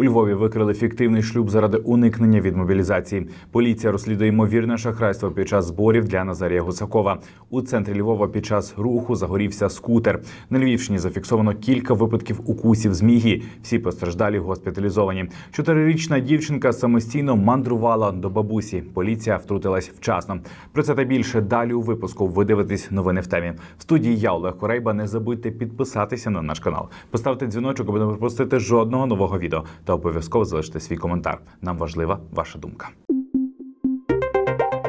У Львові викрили фіктивний шлюб заради уникнення від мобілізації. Поліція розслідує ймовірне шахрайство під час зборів для Назарія Гусакова. У центрі Львова під час руху загорівся скутер. На Львівщині зафіксовано кілька випадків укусів змії. Всі постраждалі госпіталізовані. Чотирирічна дівчинка самостійно мандрувала до бабусі. Поліція втрутилась вчасно. Про це та більше далі у випуску. Ви дивитесь новини в темі. В студії я Олег Корейба. Не забудьте підписатися на наш канал, поставте дзвіночок, аби не пропустити жодного нового відео, та обов'язково залиште свій коментар. Нам важлива ваша думка.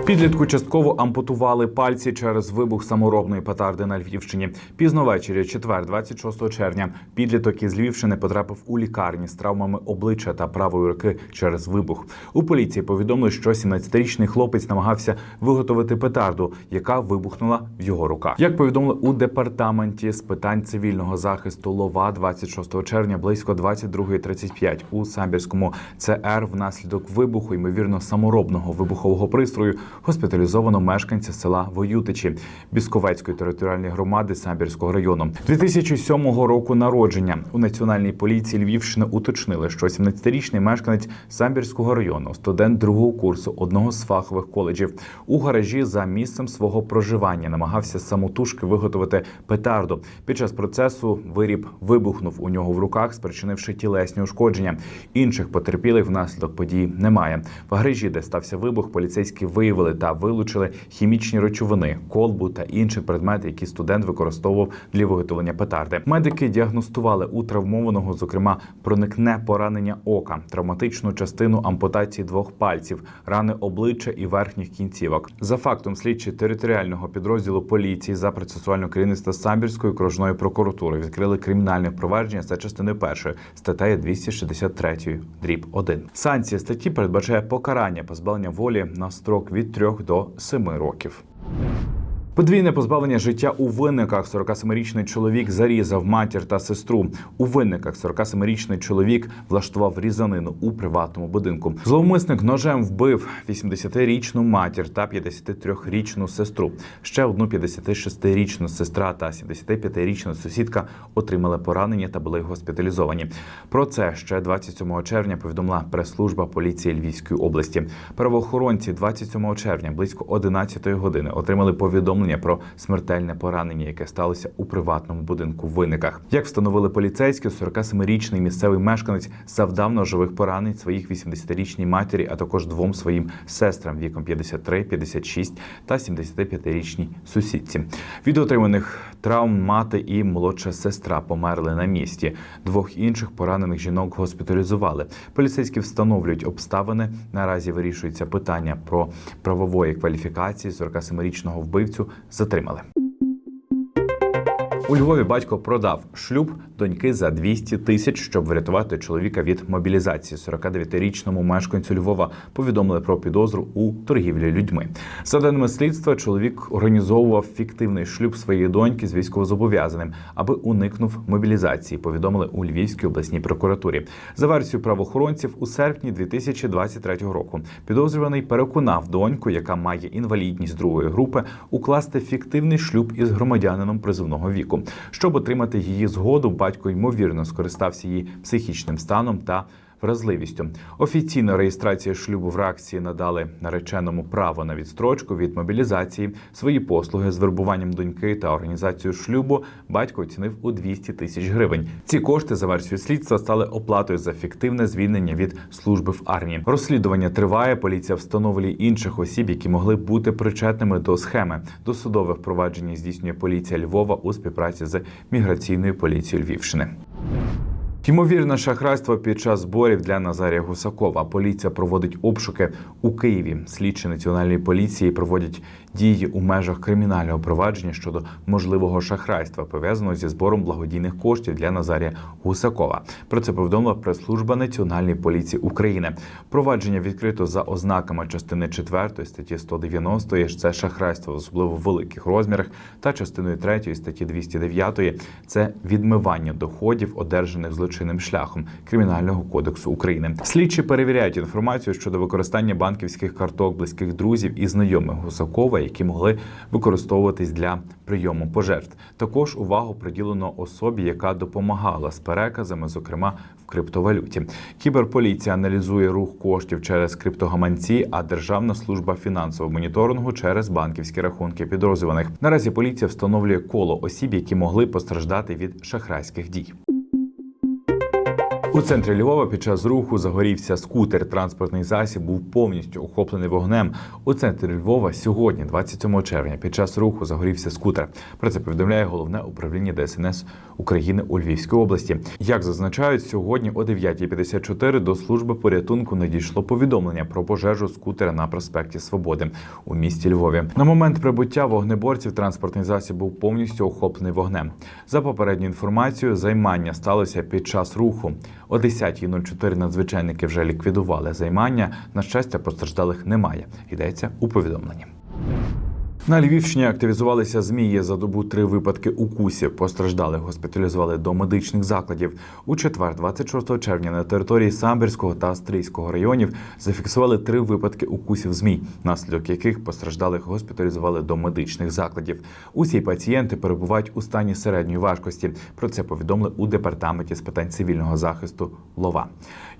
Підлітку частково ампутували пальці через вибух саморобної петарди на Львівщині. Пізно ввечері, четвер, 26 червня, підліток із Львівщини потрапив у лікарні з травмами обличчя та правої руки через вибух. У поліції повідомили, що 17-річний хлопець намагався виготовити петарду, яка вибухнула в його руках. Як повідомили у департаменті з питань цивільного захисту Лова 26 червня близько 22.35 у Самбірському ЦР внаслідок вибуху, ймовірно, саморобного вибухового пристрою госпіталізовано мешканця села Воютичі Бісковецької територіальної громади Самбірського району. 2007 року народження у національній поліції Львівщини уточнили, що 17-річний мешканець Самбірського району, студент другого курсу одного з фахових коледжів, у гаражі за місцем свого проживання намагався самотужки виготовити петарду. Під час процесу виріб вибухнув у нього в руках, спричинивши тілесні ушкодження. Інших потерпілих внаслідок події немає. В гаражі, де стався вибух, поліцейські виявили та вилучили хімічні речовини, колбу та інші предмети, які студент використовував для виготовлення петарди. Медики діагностували у травмованого, зокрема, проникне поранення ока, травматичну частину ампутації двох пальців, рани обличчя і верхніх кінцівок. За фактом слідчі територіального підрозділу поліції за процесуальне керівництво Самбірської окружної прокуратури відкрили кримінальне провадження за частиною першої статтею 263 дріб 1. Санкція статті передбачає покарання позбавлення волі на строк від 3 до 7 років. Подвійне позбавлення життя у винниках 47-річний чоловік зарізав матір та сестру. У винниках 47-річний чоловік влаштував різанину у приватному будинку. Зловмисник ножем вбив 80-річну матір та 53-річну сестру. Ще одну 56-річну сестра та 75-річна сусідка отримали поранення та були госпіталізовані. Про це ще 27 червня повідомила прес-служба поліції Львівської області. Правоохоронці 27 червня близько 11 години отримали повідомлення про смертельне поранення, яке сталося у приватному будинку в виниках. Як встановили поліцейські, 47-річний місцевий мешканець завдав ножових поранень своїх 80-річній матері, а також двом своїм сестрам віком 53, 56 та 75-річній сусідці. Від отриманих травм мати і молодша сестра померли на місці. Двох інших поранених жінок госпіталізували. Поліцейські встановлюють обставини. Наразі вирішується питання про правової кваліфікації 47-річного вбивцю. Затримали. У Львові батько продав шлюб доньки за 200 тисяч, щоб врятувати чоловіка від мобілізації. 49-річному мешканцю Львова повідомили про підозру у торгівлі людьми. За даними слідства, чоловік організовував фіктивний шлюб своєї доньки з військовозобов'язаним, аби уникнув мобілізації. Повідомили у Львівській обласній прокуратурі. За версією правоохоронців, у серпні 2023 року підозрюваний переконав доньку, яка має інвалідність другої групи, укласти фіктивний шлюб із громадянином призовного віку. Щоб отримати її згоду, батько ймовірно скористався її психічним станом та вразливістю. Офіційна реєстрація шлюбу в реакції надали нареченому право на відстрочку від мобілізації. Свої послуги з вербуванням доньки та організацією шлюбу батько оцінив у 200 тисяч гривень. Ці кошти за версією слідства стали оплатою за фіктивне звільнення від служби в армії. Розслідування триває. Поліція встановлює інших осіб, які могли бути причетними до схеми. Досудове впровадження здійснює поліція Львова у співпраці з міграційною поліцією Львівщини. Ймовірне шахрайство під час зборів для Назарія Гусакова. Поліція проводить обшуки у Києві. Слідчі національної поліції проводять дії у межах кримінального провадження щодо можливого шахрайства, пов'язаного зі збором благодійних коштів для Назарія Гусакова. Про це повідомила прес-служба Національної поліції України. Провадження відкрито за ознаками частини 4 статті 190 – це шахрайство в особливо великих розмірах, та частиною 3 статті 209 – це відмивання доходів, одержаних злочинним шляхом Кримінального кодексу України. Слідчі перевіряють інформацію щодо використання банківських карток близьких друзів і знайомих Гусакова, які могли використовуватись для прийому пожертв. Також увагу приділено особі, яка допомагала з переказами, зокрема в криптовалюті. Кіберполіція аналізує рух коштів через криптогаманці, а Державна служба фінансового моніторингу через банківські рахунки підозрюваних. Наразі поліція встановлює коло осіб, які могли постраждати від шахрайських дій. У центрі Львова під час руху загорівся скутер. Транспортний засіб був повністю охоплений вогнем. У центрі Львова сьогодні, 27 червня, під час руху загорівся скутер. Про це повідомляє головне управління ДСНС України у Львівській області. Як зазначають, сьогодні о 9.54 до служби порятунку надійшло повідомлення про пожежу скутера на проспекті Свободи у місті Львові. На момент прибуття вогнеборців транспортний засіб був повністю охоплений вогнем. За попередньою інформацією, займання сталося під час руху. О 10.04 надзвичайники вже ліквідували займання. На щастя, постраждалих немає. Йдеться у повідомленні. На Львівщині активізувалися змії за добу три випадки укусів. Постраждалих госпіталізували до медичних закладів. У четвер, 26 червня, на території Самбірського та Стрийського районів зафіксували три випадки укусів змій, наслідок яких постраждалих госпіталізували до медичних закладів. Усі пацієнти перебувають у стані середньої важкості. Про це повідомили у департаменті з питань цивільного захисту Лова.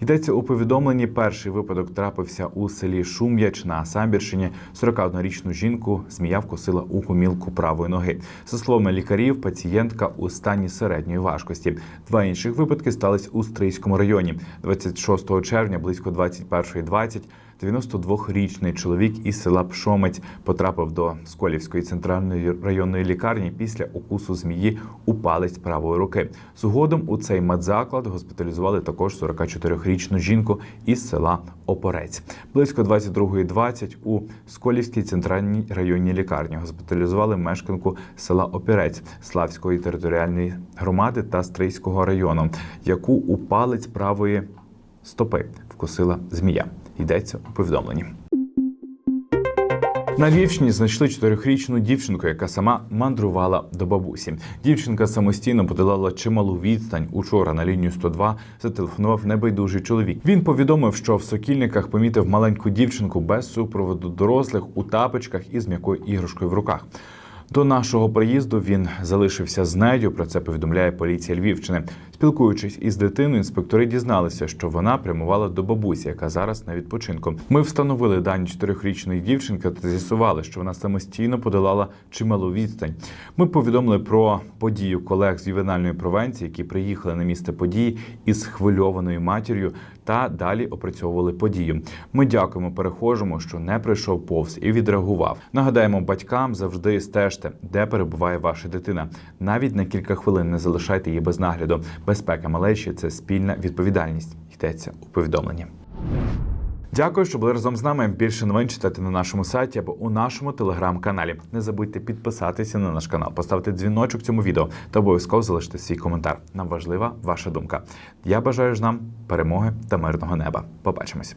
Йдеться у повідомленні. Перший випадок трапився у селі Шум'яч на Самбірщині. 41-річну жінку змія вкусила у гумілку правої ноги. За словами лікарів, пацієнтка у стані середньої важкості. Два інших випадки стались у Стрийському районі. 26 червня близько 21.20 92-річний чоловік із села Пшомець потрапив до Сколівської центральної районної лікарні після укусу змії у палець правої руки. Згодом у цей медзаклад госпіталізували також 44-річну жінку із села Опорець. Близько 22.20 у Сколівській центральній районній лікарні госпіталізували мешканку села Опірець Славської територіальної громади та Стрийського району, яку у палець правої стопи вкусила змія. Йдеться у повідомленні. На Львівщині знайшли чотирьохрічну дівчинку, яка сама мандрувала до бабусі. Дівчинка самостійно подолала чималу відстань. Учора на лінію 102 зателефонував небайдужий чоловік. Він повідомив, що в сокільниках помітив маленьку дівчинку без супроводу дорослих у тапочках із м'якою іграшкою в руках. До нашого приїзду він залишився з нею. Про це повідомляє поліція Львівщини. Спілкуючись із дитиною, інспектори дізналися, що вона прямувала до бабусі, яка зараз на відпочинку. Ми встановили дані чотирьохрічної дівчинки та з'ясували, що вона самостійно подолала чималу відстань. Ми повідомили про подію колег з ювенальної провенції, які приїхали на місце події із схвильованою матір'ю та далі опрацьовували подію. Ми дякуємо перехожому, що не прийшов повз і відреагував. Нагадаємо, батькам завжди стежте, де перебуває ваша дитина. Навіть на кілька хвилин не залишайте її без нагляду. Безпека малечі це спільна відповідальність. Йдеться у повідомленні. Дякую, що були разом з нами. Більше новин читати на нашому сайті або у нашому телеграм-каналі. Не забудьте підписатися на наш канал, поставити дзвіночок цьому відео та обов'язково залишити свій коментар. Нам важлива ваша думка. Я бажаю ж нам перемоги та мирного неба. Побачимось.